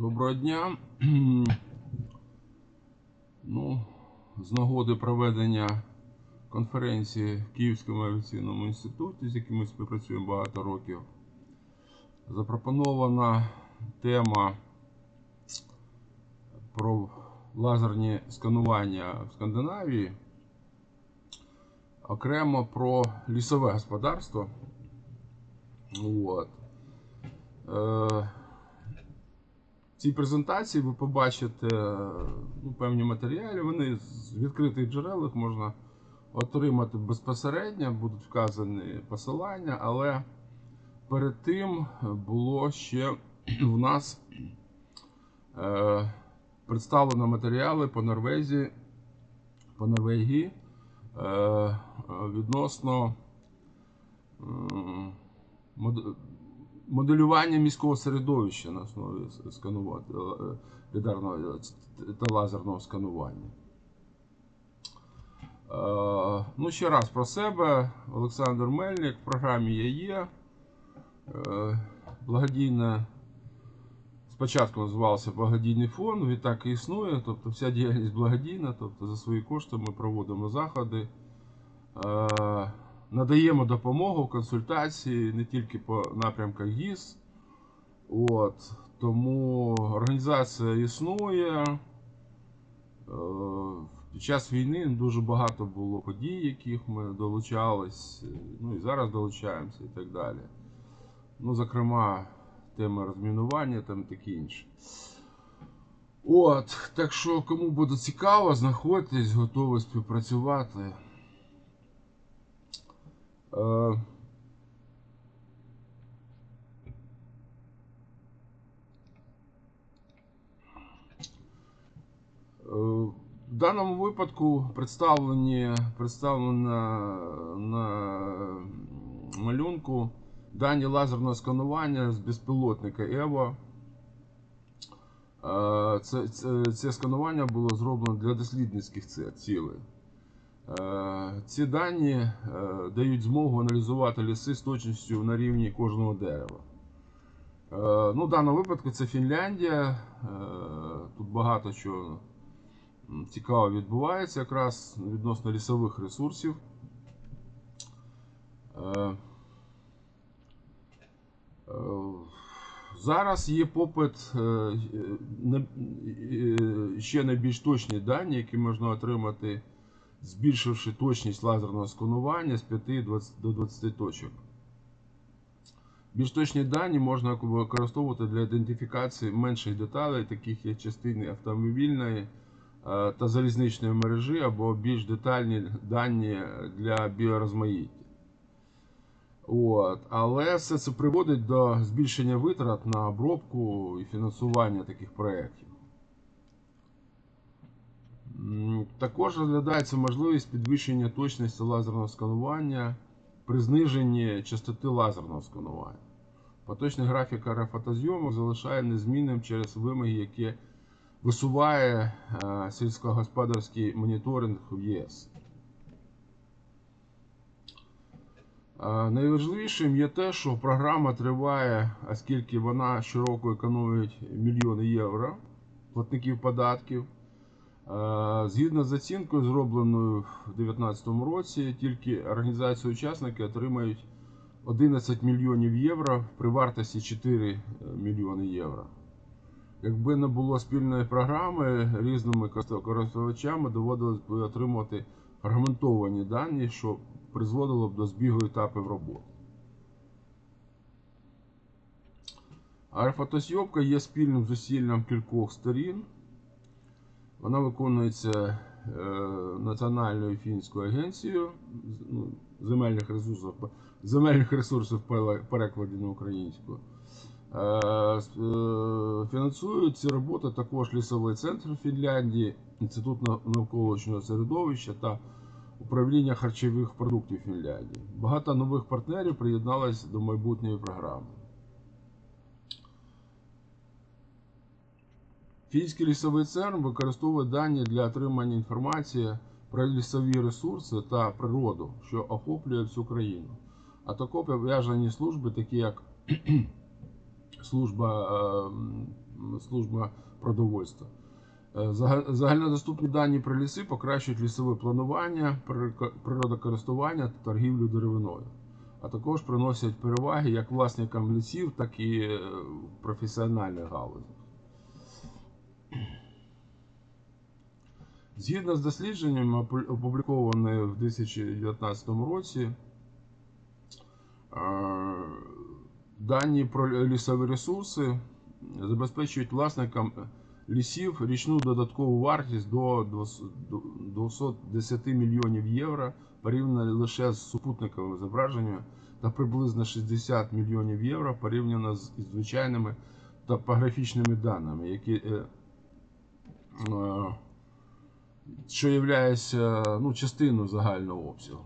Доброго дня. Ну, з нагоди проведення конференції в Київському авіаційному інституті, з яким ми співпрацюємо багато років, запропонована тема про лазерні сканування в Скандинавії, окремо про лісове господарство. От. Е, цій презентації ви побачите ну, певні матеріали. Вони з відкритих джерел їх можна отримати безпосередньо, будуть вказані посилання, але перед тим було ще в нас е, представлено матеріали по Норвезії, по Норвегії е, відносно мод- моделювання міського середовища на основі сканування е, лідарного е, та лазерного сканування. Е, Ну, ще раз про себе. Олександр Мельник. В програмі я є. Благодійна. Спочатку називався благодійний фонд, він так і існує. Тобто вся діяльність благодійна, тобто за свої кошти ми проводимо заходи. Е, Надаємо допомогу, консультації не тільки по напрямках ГІС. От, тому організація існує. Е, Під час війни дуже багато було подій, яких ми долучались, ну і зараз долучаємося і так далі. Ну, зокрема, тема розмінування там таке інше. От, так що, кому буде цікаво, знаходьтесь, готові співпрацювати. Е, Е, В даному випадку представлені, представлена на малюнку дані лазерного сканування з безпілотника EVO. Е, Це, це, це сканування було зроблено для дослідницьких цілей. Е, Ці дані е, дають змогу аналізувати ліси з точністю на рівні кожного дерева. Е, Ну, в даному випадку це Фінляндія. Тут багато чого цікавого відбувається якраз відносно лісових ресурсів. Зараз є попит ще на більш точні дані, які можна отримати, збільшивши точність лазерного сканування з 5 до 20 точок. Більш точні дані можна використовувати для ідентифікації менших деталей, таких як частини автомобільної е, та залізничної мережі, або більш детальні дані для біорозмаїття. От. Але все це приводить до збільшення витрат на обробку і фінансування таких проєктів. Також розглядається можливість підвищення точності лазерного сканування при зниженні частоти лазерного сканування. Поточний графік аерофотозйомок залишає незмінним через вимоги, які висуває е, сільськогосподарський моніторинг в ЄС. Е, Найважливішим є те, що програма триває, оскільки вона щороку економить мільйони євро платників податків. Е, Згідно з оцінкою, зробленою в 2019 році, тільки організації-учасники отримають 11 мільйонів євро при вартості 4 мільйони євро. Якби не було спільної програми, різними користувачами доводилось би отримувати фрагментовані дані, що призводило б до збігу етапів роботи. Аерофотосйомка є спільним зусиллям кількох сторін. Вона виконується е, Національною фінською агенцією ну, земельних ресурсів, земельних ресурсів перекладі на українську. Е, е, Фінансують ці роботи також лісовий центр Фінляндії, Інститут нав- навколишнього середовища та управління харчових продуктів Фінляндії. Багато нових партнерів приєдналось до майбутньої програми. Фінський лісовий центр використовує дані для отримання інформації про лісові ресурси та природу, що охоплює всю країну. А також пов'язані служби, такі як служба е, служба продовольства. Е, Загальнодоступні дані про ліси покращують лісове планування, природокористування та торгівлю деревиною, а також приносять переваги як власникам лісів, так і е, професіональних галузях. Згідно з дослідженням, опу- опублікованими в 2019 році, дані про лісові ресурси забезпечують власникам лісів річну додаткову вартість до 210 мільйонів євро порівняно лише з супутниковими зображеннями та приблизно 60 мільйонів євро порівняно з звичайними топографічними даними, які е, е, що є ну, частиною загального обсягу.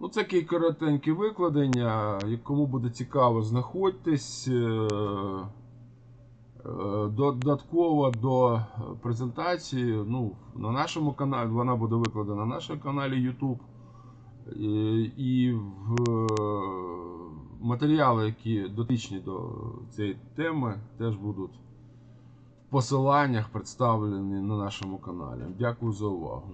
Ну, це такі коротенькі викладення. Кому буде цікаво, знаходьтесь. Е, е, Додатково до презентації, ну, на нашому каналі, вона буде викладена на нашому каналі YouTube. І, і в е, матеріали, які дотичні до цієї теми, теж будуть посиланнях представлені на нашому каналі. Дякую за увагу.